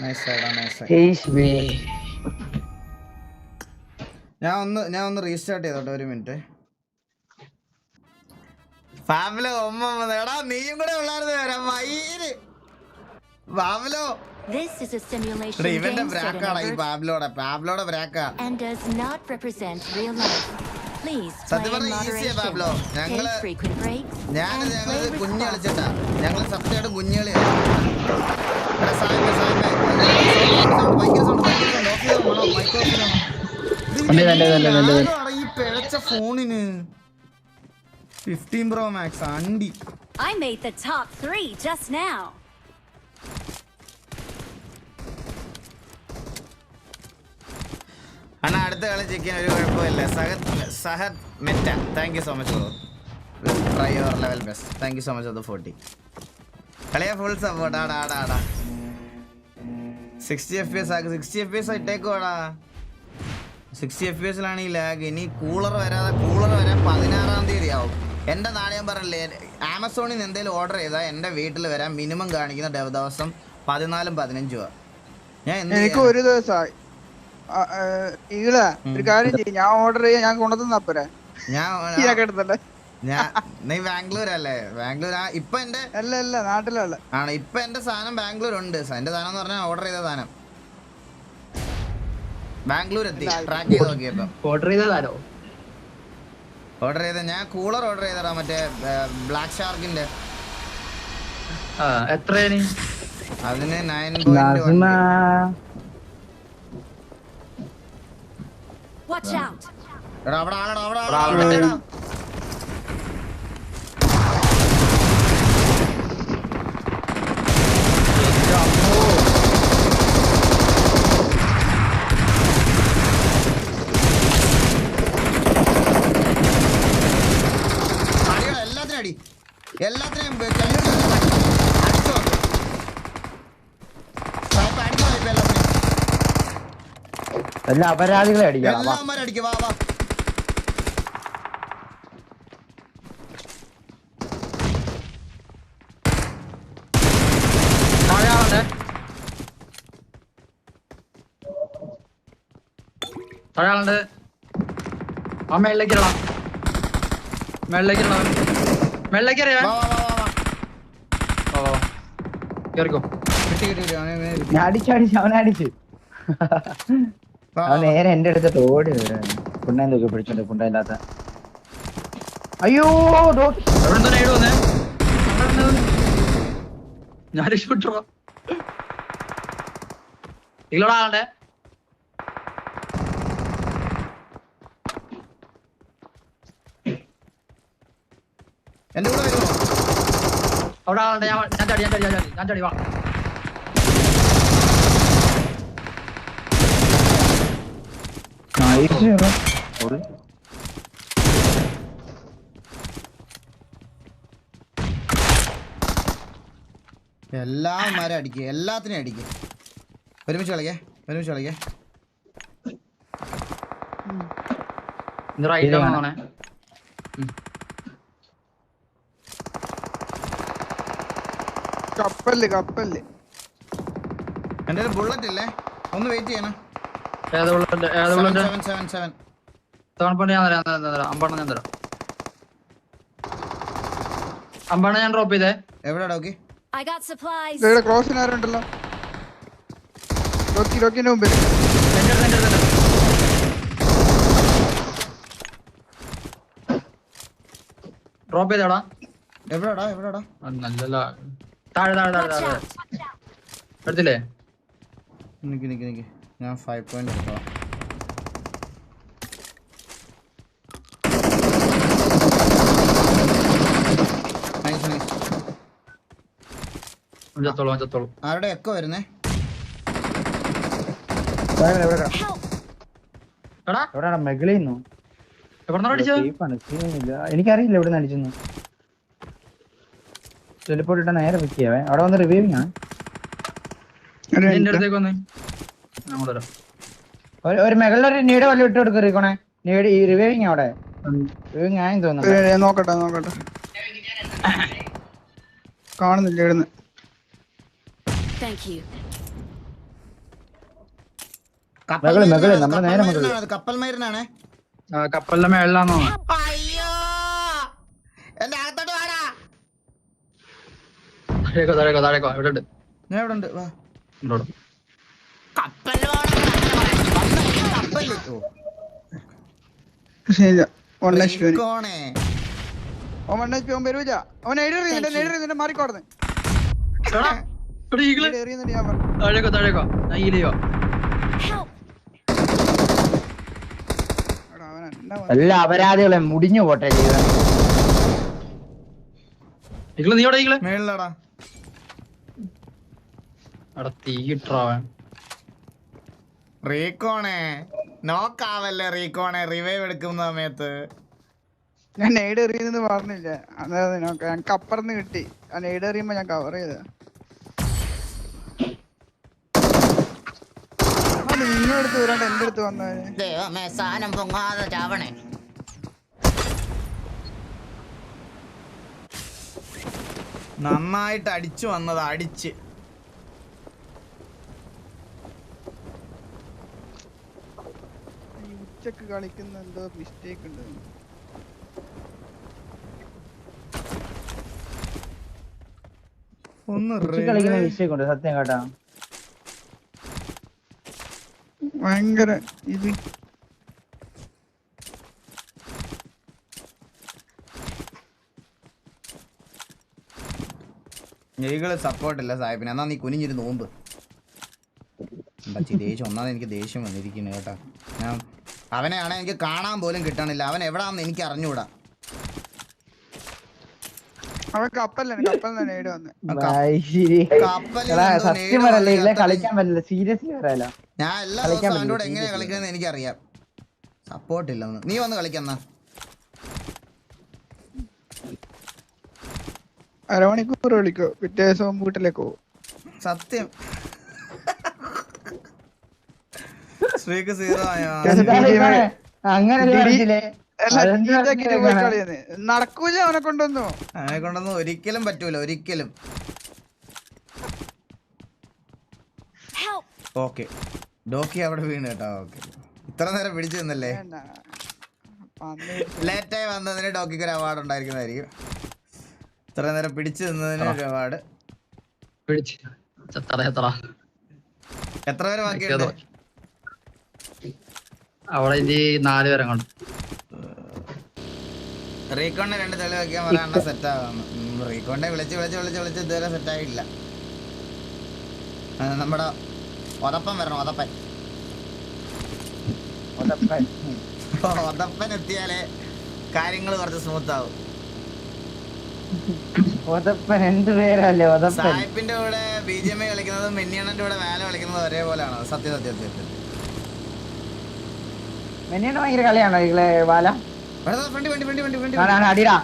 Nice ഹേയ്സ് bay. ഞാൻ ഒന്ന് ഞാൻ ഒന്ന് റീസ്റ്റാർട്ട് ചെയ്തോട്ടെ ഒരു മിനിറ്റ് ഫാമിലോ ഒമ്മ എടാ നീയും കൂടെ ഉള്ളായിരുന്നു വരാം മയിൽ. ഫാമിലോ. ഇവന്റെ ബ്രാക്കാടാ ഈ പാബ്ലോടെ പാബ്ലോടെ ബ്രാക്കാ സത്യം പറഞ്ഞാ moderation. പാബ്ലോ. ഞങ്ങൾ ഞാൻ ഞങ്ങൾ കുഞ്ഞു. കളിച്ചിട്ടാ ഞങ്ങൾ സത്യമായിട്ട് കുഞ്ഞു കളിയാണ് ഈ പിഴച്ച ഫോണിന് ഫിഫ്റ്റീൻ പ്രോ മാക്സ് അണ്ടി I made the top three just now. അണ്ണാ അടുത്ത കളി ചിക്കൻ ഒരു കുഴപ്പമില്ല. Sahad Sahad Meta. Thank you so much bro. Try your level best thank you so much അത് ഫോർട്ടി കളിയെ ഫുൾ സപ്പോർട്ട് ആടാ ആടാ ആടാ. സിക്സ്റ്റി എഫ് പി എസ് ആക്കി. സിക്സ്റ്റി എഫ് പി എസ് ഇട്ടേക്കുവാടാ സിക്സ്റ്റി എഫ് പി എസിലാണ് ഈ ലാഗ് ഇനി കൂളർ വരാതെ കൂളർ വരാൻ പതിനാറാം തീയതി ആവും. എന്റെ നാളെ ഞാൻ പറഞ്ഞില്ലേ ആമസോണിൽ നിന്ന് എന്തെങ്കിലും ഓർഡർ ചെയ്താൽ എന്റെ വീട്ടിൽ വരാൻ മിനിമം കാണിക്കുന്ന ദിവസം പതിനാലും പതിനഞ്ചുമാണ് ഞാൻ എനിക്ക്? ഒരു ദിവസമായി ഈള ഒരു കാര്യം ചെയ്യും. ഞാൻ ഓർഡർ ചെയ്യാൻ ഞാൻ കൊണ്ടുതന്നാ പോരെ ഞാൻ കേട്ടല്ലേ ഞാൻ നീ ബാംഗ്ലൂർ അല്ലേ ബാംഗ്ലൂർ ആ ഇപ്പൊ എന്റെ അല്ല അല്ല നാട്ടിലല്ല. ആണ് ഇപ്പൊ എന്റെ സാധനം ബാംഗ്ലൂർ ഉണ്ട് എന്റെ സാധനം എന്ന് പറഞ്ഞാൽ ഓർഡർ ചെയ്ത സാധനം. ബാംഗ്ലൂർ എത്തി. ട്രാക്ക് ചെയ്ത് നോക്കിയപ്പോ. ഓർഡർ ചെയ്തതാണോ ഓർഡർ ചെയ്ത ഞാൻ കൂളർ ഓർഡർ ചെയ്തടാ മറ്റേ ബ്ലാക്ക് ഷാർക്കിന്റെ ആ എത്രയാണ്? അതിന് നയൻ നാസിമ Watch out! എടാ അവിടെ ആളടാ അവിടെ ആളടാ, അവിടെ ആളടാ. അടിയെടാ, എല്ലാത്തിനും അടി എല്ലാത്തിനെയും ബ- ചലിച്ച് അടിച്ചോ. സായിപ്പ് അടിച്ചോ സായിപ്പ് എല്ലാത്തിനെയും. എല്ലാ അപരാധികളെ അടിക്കണം ആ മേളിലേക്ക് ഇടണം. മേളിലേക്ക് ഇടണം. മേളിലേക്ക് അറിയാ വാ വാ വാ വാ. വാ ഓ. കേറിക്കോ. കിട്ടി കിട്ടി അവനെ അവനെ അവനെ അടിച്ച്. വാ. നേരെ എന്റെ അടുത്ത് ഓടി പുണ്ണേം തൂക്കി പിടിച്ചോണ്ട് കുണ്ടയില്ലാത്ത അയ്യോ ഞാൻ രക്ഷപ്പെട്ടോ. ഇല്ലടാ ആളുടെ എന്റെ കൂടെ വരുമോ? അവിടെ ആളുടെ ഞാൻ ഞാൻ ചാടി ഞാൻ ചാടി ഞാൻ ചാടി ഞാൻ ചാടി വാ. എല്ലാവന്മാരും അടിക്കുക എല്ലാത്തിനും അടിക്കുക ഒരുമിച്ച് കളിക്കേ ഒരുമിച്ച് കളിക്കേ. കപ്പൽ കപ്പൽ എന്റെ ബുള്ളറ്റ് ഇല്ലേ? ഒന്ന് വെയിറ്റ് ചെയ്യണം. തവണപ്പണ്ട് ഞാൻ ഡ്രോപ്പ് ചെയ്തേ. എവിടെ ഡോക്കി? ഇവിടെ ക്രോസിന് ആരുണ്ടല്ലോ? ലോക്കി ലോക്കിന്റെ മുമ്പിൽ. ഡ്രോപ്പ് ചെയ്തടാ. എവിടെടാ എവിടെടാ? നല്ലല്ല താഴെ താഴെ താഴെ! എടുത്തില്ലേ? നിക്ക് നിക്ക് നിക്ക്. ഞാൻ ഫൈവ് പോയിന്റ് എടുക്കാം ആരുടെ എക്കോ വരുന്നേ? എനിക്കറിയില്ല എവിടെ അടിച്ചെന്ന്. ടെലിപ്പോർട്ട് ഇട്ട നേരെ വെക്കിയാവേ അവിടെ വന്ന് റിവ്യൂവിങ് ആണ്. ഒരു- ഒരു മെകളിലൊരു നീട് വല്ല ഇട്ട് കൊടുക്കും റീക്കോണേ. നീട് ഈ റിവൈവിങ് അവിടെ. ഞാൻ തോന്നുന്നു. നോക്കട്ടെ നോക്കട്ടെ. കാണുന്നില്ല ഇവിടുന്ന്. കപ്പൽ മൈരനാണ്, കപ്പലിന്റെ മേളിലാന്ന് അയ്യോ! എന്റെ അകത്തോട്ട് വാടാ. താഴേക്കോ താഴേക്കോ താഴേക്കോ. ഇവിടെ ഉണ്ട് ഞാൻ ഇവിടെ ഉണ്ട് വാ. ഇവിടെ മാറിക്കോടുന്നു. താഴേക്കോ താഴേക്കോ. എല്ലാ അപരാധികളെ മുടിഞ്ഞു പോട്ടെ ജീവിതം ഈഗിൾ നീ അവിടെ റീക്കോണേ നോക്കാവല്ലേ റീക്കോണെ റിവൈവ് എടുക്കുന്ന സമയത്ത്. ഞാൻ നെയ്ഡ് എറിയുന്നു പറഞ്ഞില്ല അതായത് നോക്കാം ഞങ്ങൾക്ക് അപ്പുറന്ന് കിട്ടി. ആ നെയ്ഡ് എറിയുമ്പോ ഞാൻ കവർ ചെയ്ത നിങ്ങളുടെ അടുത്ത് വരാണ്ട് എന്റെ അടുത്ത് വന്നവന്. ദൈവമേ സാധനം പൊങ്ങാതെ ചാവണേ. നന്നായിട്ട് അടിച്ചു വന്നത് അടിച്ച്. ഉച്ചയ്ക്ക് കളിക്കുന്ന എന്തോ മിസ്റ്റേക്ക് ഉണ്ട്. ഒന്ന് കളിക്കുന്ന വിഷയം കൊണ്ട് സത്യം കേട്ടാ. ഭയങ്കര ഇത്. എലികൾ സപ്പോർട്ടില്ല സാഹിബിന്. എന്നാ നീ കുനിഞ്ഞിരുന്ന് നോമ്പ് എന്താ ദേഷ്യം. ഒന്നാമത് എനിക്ക് ദേഷ്യം വന്നിരിക്കുന്നു കേട്ടാ. അവനെയാണെ എനിക്ക് കാണാൻ പോലും കിട്ടണില്ല. അവൻ എവിടാന്ന് എനിക്ക് അറിഞ്ഞൂടാ. സത്യം പറയല്ലേ കളിക്കാൻ പറ്റില്ല. സീരിയസ്ലി ഞാൻ എല്ലാ കളിക്കാൻ ദിവസവും അവന്റെ കൂടെ പറ്റില്ല, എങ്ങനെയാ serious. എനിക്കറിയാം. സപ്പോർട്ട് ഇല്ലെന്ന്. നീ വന്ന് കളിക്കുന്ന അരമണിക്കൂർ വിളിക്കോ. പിറ്റേ ദിവസം വീട്ടിലേക്ക് പോകും സത്യം ശ്രീക്ക് സീറോ ആയോ എന്താണ് ഇങ്ങനെ? അങ്ങനെ ഒരു ഡിഡി- കളിച്ചില്ലേ? അല്ല അതെന്താ ചീത്തയാക്കിയിട്ട് പോയി കളിയെന്ന്? നടക്കൂല അവനെ കൊണ്ടൊന്നു അവനെ കൊണ്ടൊന്നും ഒരിക്കലും പറ്റൂല ഒരിക്കലും! ഓക്കെ. ഡോക്കി അവിടെ വീണ് കേട്ടോ ഓക്കെ. ഇത്ര നേരം പിടിച്ചു നിന്നല്ലേ? ലേറ്റായി വന്നതിന് ഡോക്കിക്ക് ഒരു അവാർഡ് ഉണ്ടായിരിക്കുന്നതായിരിക്കും. ഇത്ര നേരം പിടിച്ചു നിന്നതിന് ഒരു അവാർഡ് പിടിച്ച്. എത്ര എത്ര? എത്ര പേര് ബാക്കിയുണ്ട്? അവിടെ ഇനി നാല് പേരെ കൊണ്ട് റീകോണിനെ രണ്ട് തെളിവ് വെക്കാൻ പറയാനുള്ള സെറ്റ് ആവാന്ന് റീകോണിനെ വിളിച്ച് വിളിച്ച് വിളിച്ച് വിളിച്ച് ഇതുവരെ സെറ്റ് ആയിട്ടില്ല നമ്മുടെ ഒതപ്പൻ വരണം ഒതപ്പൻ. ഒതപ്പൻ. ഒതപ്പൻ എത്തിയാലേ കാര്യങ്ങൾ കുറച്ച് സ്മൂത്ത് ആവും. ഒതപ്പൻ എന്ത് പേരല്ലേ ഒതപ്പൻ. സായിപ്പിന്റെ കൂടെ ബി ജി എം ഐ കളിക്കുന്നതും മിന്നിയണ്ണന്റെ കൂടെ വേല കളിക്കുന്നതും ഒരേപോലെയാണോ? സത്യം സത്യം സത്യം. മെന്നിയുടെ ഭയങ്കര കളിയാണോ ഇങ്ങളെ വാല വണ്ടി വണ്ടി വണ്ടി വണ്ടി വണ്ടി. ആണാണ് അടിടാ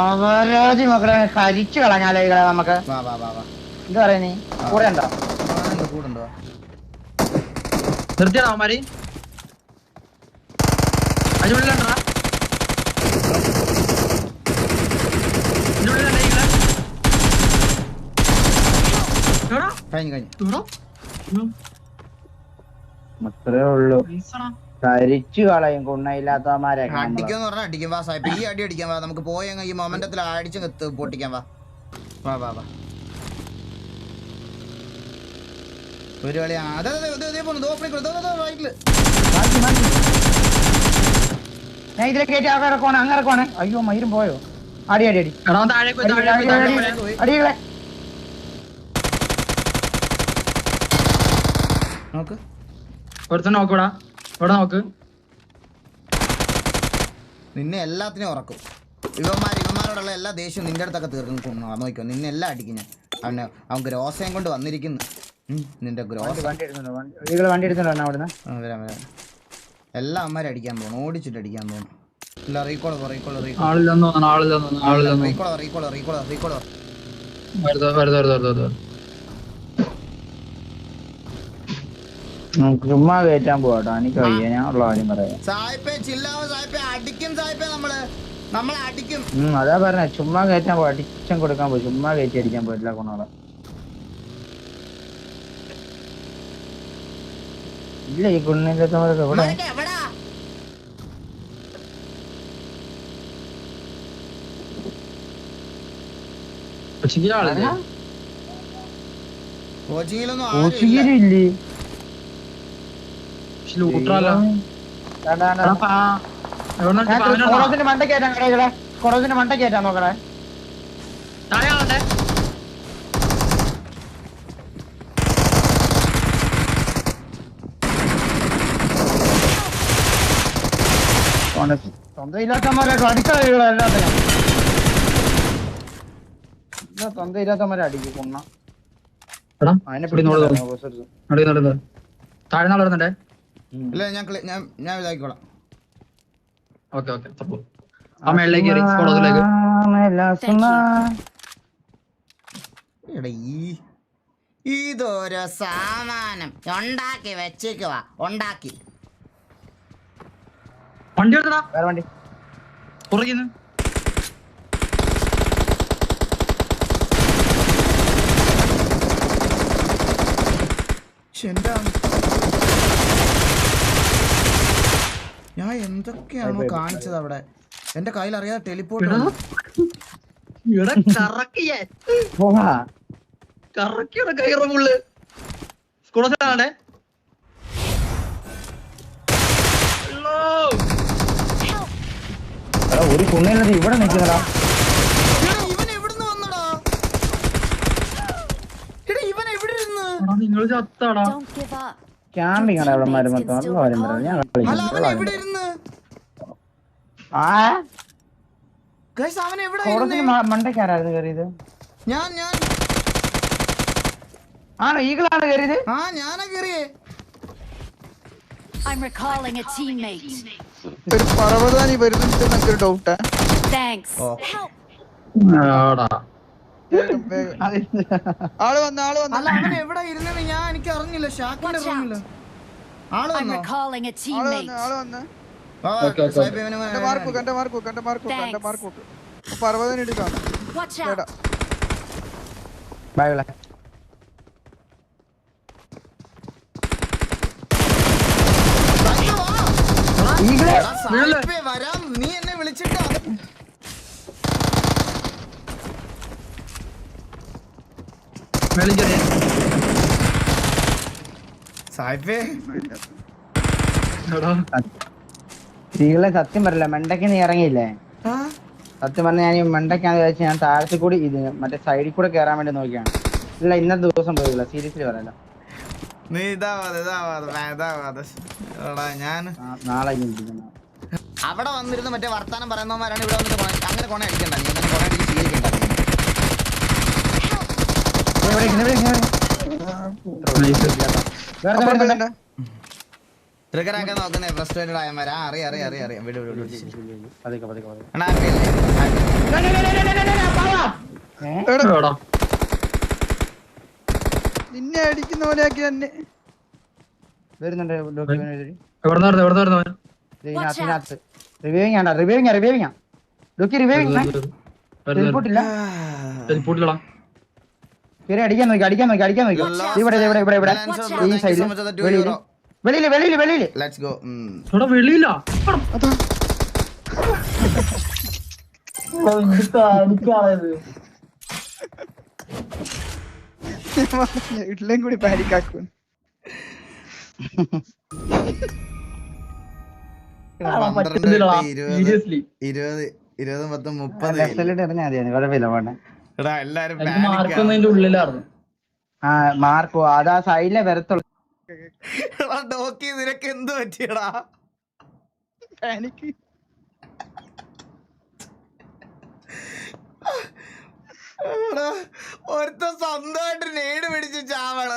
അവരാജി മക്കളെ കരിച്ചു കളഞ്ഞാലോ ഇകളെ നമുക്ക്. വാ വാ വാ വാ. എന്ത് പറയാ നീ? കൂടെ ഉണ്ടോ? നിർത്തിയാണോ അവന്മാര്. അതിനുള്ളിലുണ്ടാ? കഴിഞ്ഞു കഴിഞ്ഞു? അത്രേ ഉള്ളൂ. കരിച്ചു കളയും കുണ്ണയില്ലാത്തമാരെ അടിക്കാന്ന് പറഞ്ഞാൽ അടിക്കും. വാ സാഹിബ് ഈ അടി അടിക്കാൻ വാ. നമുക്ക് പോയങ്ങ് ഈ മൊമെന്റത്തിൽ അടിച്ചു കത്ത് പൊട്ടിക്കാൻ വാ. വാ വാ വാ. ഒരു കളി അതെ അതെ അതെ അതെ പോണു. റൈറ്റിൽ ഞാൻ ഇതിലെ കയറ്റി ആകെ ഇറക്കുവാണ് അങ്ങ് ഇറക്കുവാണ്. അയ്യോ മയിരും പോയോ? അടി അടി അടി. പോയി, പോയി. അടികളെ നോക്ക്. ഒരുത്തൻ നോക്കൂടാ ഇവിടെ നോക്ക്? നിന്നെ എല്ലാത്തിനും ഉറക്കും. ഇവന്മാർ ഇവന്മാരോടുള്ള എല്ലാ ദേഷ്യവും നിന്റെ അടുത്തൊക്കെ തീർക്കും നോക്കിയോ നിന്നെ എല്ലാം അടിക്കും ഞാൻ. അവന് അവൻ ഗ്രോസയും കൊണ്ട് വന്നിരിക്കുന്നു. നിന്റെ ഗ്രോസ്. വണ്ടി എല്ലാ അമ്മമാരും അടിക്കാൻ പോകണം ഓടിച്ചിട്ട് അടിക്കാൻ പോകണം ഇല്ല റീകോൾ റീകോൾ റീകോൾ. ആളില്ലെന്ന് തോന്നുന്നു ആളില്ലെന്ന് തോന്നുന്നു ചുമ്മാ കയറ്റാൻ പോവാട്ടോ. എനിക്ക് വയ്യ ഞാൻ ഉള്ള കാര്യം പറയാം. സായിപ്പേ ചില്ലാവ് സായിപ്പേ? അടിക്കും സായിപ്പേ നമ്മൾ. നമ്മളെ അടിക്കും. അതാ പറഞ്ഞ. ചുമ്മാ കയറ്റാൻ പോവാ. അടിച്ചം കൊടുക്കാൻ പോയി. ചുമ്മാ കയറ്റി അടിക്കാൻ പോയിട്ടില്ല കൊണോളെ ഇല്ല ഈ കുണ്ണിന്റെ തോന്നൊക്കെ ഇവിടെ കോച്ചിങ്ങിലൊന്നും ആരും? കൊറോസിന്റെ മണ്ട കയറ്റാൻ കടകളെ കൊറോസിന്റെ മണ്ട കയറ്റാൻ നോക്കണേ സ്വന്തം ഇല്ലാത്തമാരായിട്ട് അടിക്കള എല്ലാത്തിനും. സ്വന്തം ഇല്ലാത്തമാരെ അടിക്കും കുണ്ണ അതിനെ ഇവിടെ നോൾ ഇല്ല ഞാൻ ഞാൻ ഞാൻ ഇതാക്കിക്കോളാം. ഓക്കെ ഓക്കെ തപ്പു. ആ മേളിലേക്ക് കയറി മേലാസുമ. എടാ ഈ ഇതൊരു സാമാനം. ഉണ്ടാക്കി വെച്ചേക്കുവാ. ഉണ്ടാക്കി. വണ്ടി എടുത്തടാ. വേറെ വണ്ടി. പുറകിന്ന്. ശ്ശെ, എന്റെ അം- ഞാൻ എന്തൊക്കെയാണോ കാണിച്ചത് അവിടെ? എന്റെ കയ്യിൽ അറിയാതെ ടെലിപ്പോർട്ട് പോകാ. കറക്കിയുടെ കയറ സ്കോഡോസിലാണേ എടാ, ഒരു കുണ്ണില്ലാതെ ഇവിടെ നിൽക്കുന്നടാ. ഇവൻ എവിടുന്ന് വന്നടാ? എടാ ഇവൻ എവിടെ ഇരുന്ന് നിങ്ങൾ ചത്താടാ. ക്യാമ്പിങ് ആണ് ഇവിടെ മൊത്തം. കാര്യം പറഞ്ഞു ഞാൻ കളിക്കുന്നു കയറിയത്. ഞാൻ ഞാൻ. ആണോ ഈഗിളാണ് കയറിയത്? ആ ഞാനാ കേറിയേ I'm recalling a teammate. ഒരു പർവതാനി ഡൗട്ടാ താങ്ക്സ്. ആടാ ആൾ വന്ന് ആൾ വന്ന്. അല്ല അവൻ എവിടെ ഞാൻ എനിക്ക് അറിഞ്ഞില്ല. ഷാക്കിന്റെ. റൂമിൽ. ആൾ recalling a ആൾ teammate. ആൾ വന്ന്? Mark mark mark Thanks. Mark. Watch out. വരാം. നീ എന്നെ വിളിച്ചിട്ടോ? ഈഗിളെ സത്യം പറയില്ല മെണ്ടയ്ക്ക് നീ ഇറങ്ങിയില്ലേ? സത്യം പറഞ്ഞ ഞാൻ ഈ വിചാരിച്ചു വിചാരിച്ച് ഞാൻ താഴത്തിൽ കൂടി ഇത് മറ്റേ സൈഡിൽ കൂടെ കയറാൻ വേണ്ടി നോക്കിയാണ്. ഇല്ല ഇന്നത്തെ ദിവസം പോയില്ല സീരിയസ്ലി പറയല്ല. നീ ഇതാവാതെ ഇതാവാതെ വേ, ഇതാവാതെ എടാ ഞാൻ നാ- നാളെ ഇനി ഇരിക്കുന്നു. അവിടെ വന്നിരുന്ന് മറ്റേ വർത്താനം പറയുന്നവന്മാരാണ് ഇവിടെ വന്നിട്ട് അങ്ങനെ കൊണ അടിക്കണ്ട നീ അങ്ങനെ കൊണ അടിച്ച് ശീലിക്കണ്ട ഇവിടെ ഇരിക്കുന്നു, ഇവിടെ ഇരിക്കുന്നു, ഇവിടെ നൈസ് ഇരിക്കുന്നു. വേറെ അപ്പുറത്ത് വേറെ വേണ്ട. ട്രിഗറാക്കാൻ നോക്കുന്നേ ഫ്രസ്ട്രേറ്റഡ് ആയമാരാ അറിയാം അറിയാം അറിയാം അറിയാം. വിടു വിടു വിടു നിന്നെ അടിക്കുന്ന പോലെ ആക്കി തന്നെ വരുന്നുണ്ട്. റിവൈവിങ് ആണ്ടാ റിവൈവിങ് റിവൈവിങ് ഡോക്കി റിവൈവിങ് ഇല്ല? കയറി അടിക്കാൻ നോക്കി അടിക്കാൻ നോക്കി അടിക്കാൻ നോക്കി. ഇവിടെ ഇവിടെ ഇവിടെ ഇവിടെ. ഈ സൈഡിൽ വെളിയിൽ വെളിയിൽ വെളിയിൽ വെളിയിൽ. ലെറ്റ്സ് ഗോ എടാ വെളിയില്ല ഇഡ്ലേം കൂടി സീരിയസ്ലി ഇരുപത് ഇരുപത് പത്ത് മുപ്പത് മതിയായിരുന്നു. കുഴപ്പമില്ല പോട്ടെ. എടാ എല്ലാരും ഉള്ളിലായിരുന്നു. ആ മാർക്കോ അതാ സൈഡിലെ വരത്തുള്ളൂ. ഡോക്കി നിനക്ക് എന്ത് പറ്റിയടാ? എനിക്ക് ഒരുത്ത സ്വന്തമായിട്ട് നേട് പിടിച്ച് ചാവൾ